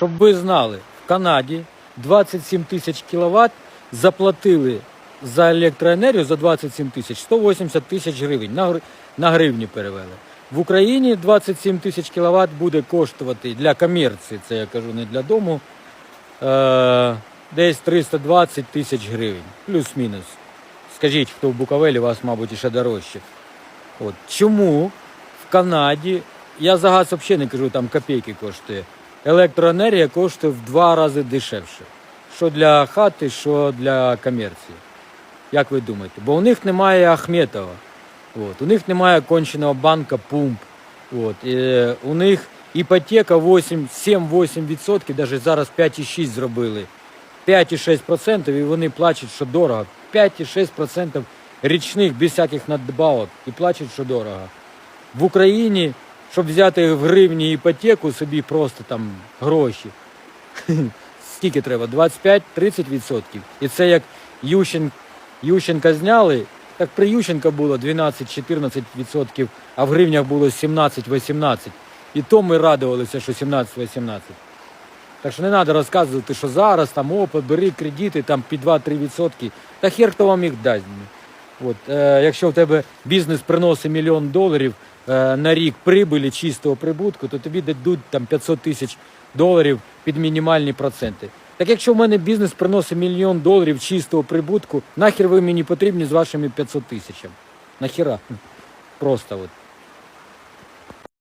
Щоб ви знали, в Канаді 27 тисяч кіловат заплатили за електроенергію за 27 тисяч 180 тисяч гривень на, на гривні перевели. В Україні 27 тисяч кіловат буде коштувати для комерції, це я кажу не для дому, е, десь 320 тисяч гривень, плюс-мінус. Скажіть, хто в Буковелі, у вас, мабуть, ще дорожче. От. Чому в Канаді, я за газ взагалі не кажу, там копійки коштує. Електроенергія коштує в два рази дешевше. Що для хати, що для комерції. Як ви думаєте? Бо у них немає Ахметова. От. У них немає конченого банка пумп. От. І, у них іпотека 8, 7-8%, навіть зараз 5,6 зробили. 5,6% і вони плачуть, що дорого. 5,6% річних без всяких надбавок і плачуть, що дорого. В Україні, щоб взяти в гривні іпотеку собі просто там гроші. Скільки треба? 25-30%. І це як Ющен, Ющенка зняли, так при Ющенка було 12-14%, а в гривнях було 17-18%. І то ми радувалися, що 17-18%. Так що не треба розказувати, що зараз там опит, бери кредити там під 2-3%. Та хер хто вам їх дасть. От, е, якщо в тебе бізнес приносить мільйон доларів е, на рік прибилі чистого прибутку, то тобі дадуть там 500 тисяч доларів під мінімальні проценти. Так якщо в мене бізнес приносить мільйон доларів чистого прибутку, нахер ви мені потрібні з вашими 500 тисячами? Нахіра? Просто от.